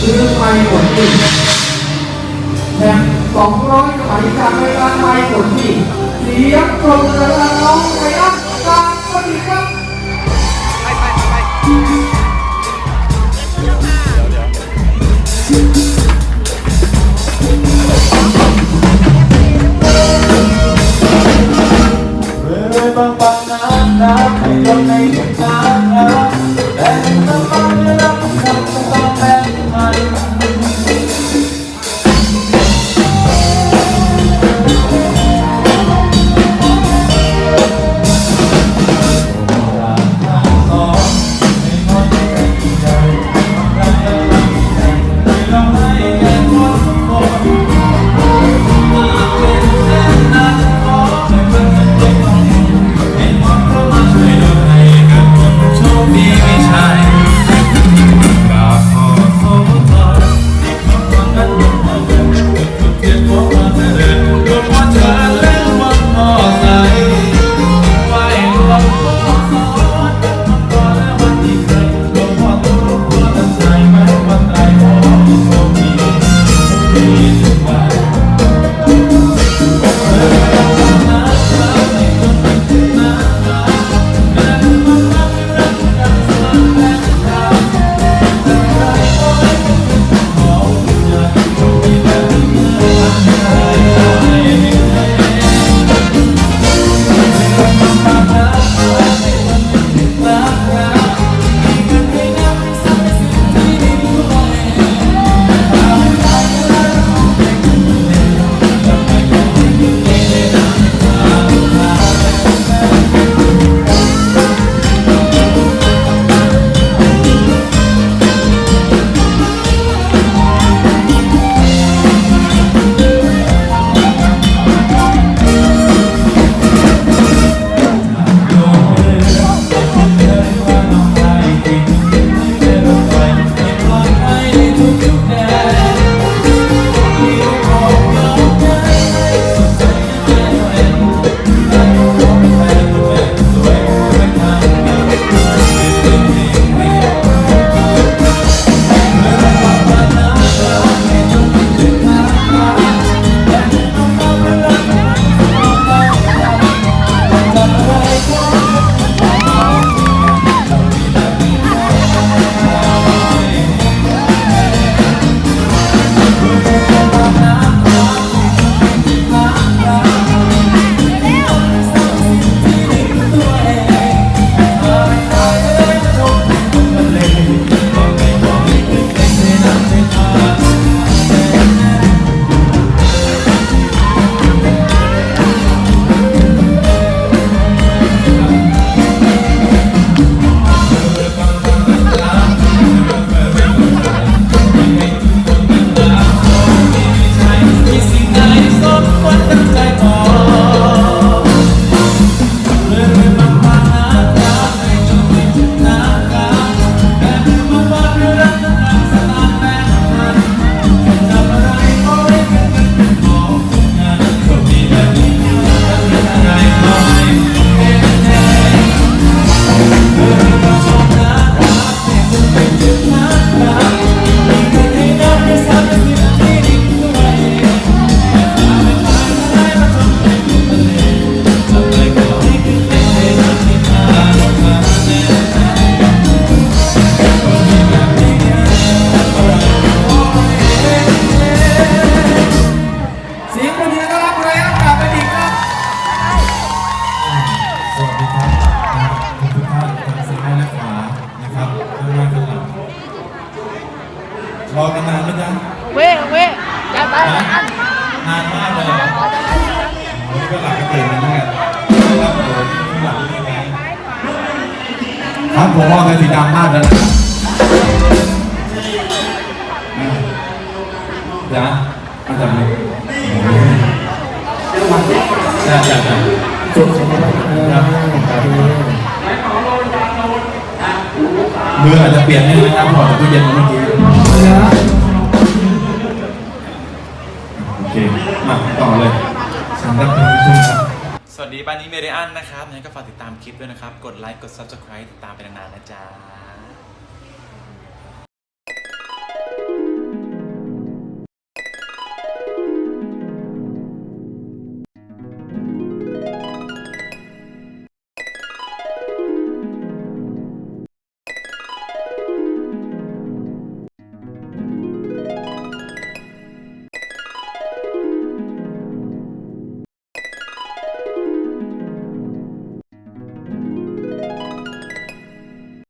ซื้อไม้ผลจริงแข่งสองร้อยสมัยจากรายการไม้ผลจริงเสียงปรบมือและน้องไทยรัฐการสวัสดีครับเรื่อยบางบางน้ รอกันนานไหมจ๊ะเว้เว้จะไปนานอันนานมากเลยเหรอโอ้ยก็หลับกันตื่นกันเนี่ยครับผมหลับยังไงครับผมว่าเป็นสีดำมากเลยนะจ๊ะมาจากไหนจ้าจ้าจ้าจุดสมบัติครับมืออาจจะเปลี่ยนให้นะครับถอดจากตู้เย็นมาเมื่อกี้ โอเค มาต่อเลยสำหรับท่านผู้ชมครับสวัสดีบ้านนี้เมเดียนนะครับงั้นก็ฝากติดตามคลิปด้วยนะครับ กดไลค์ กด Subscribe ติดตามไปนานๆนะจ๊ะ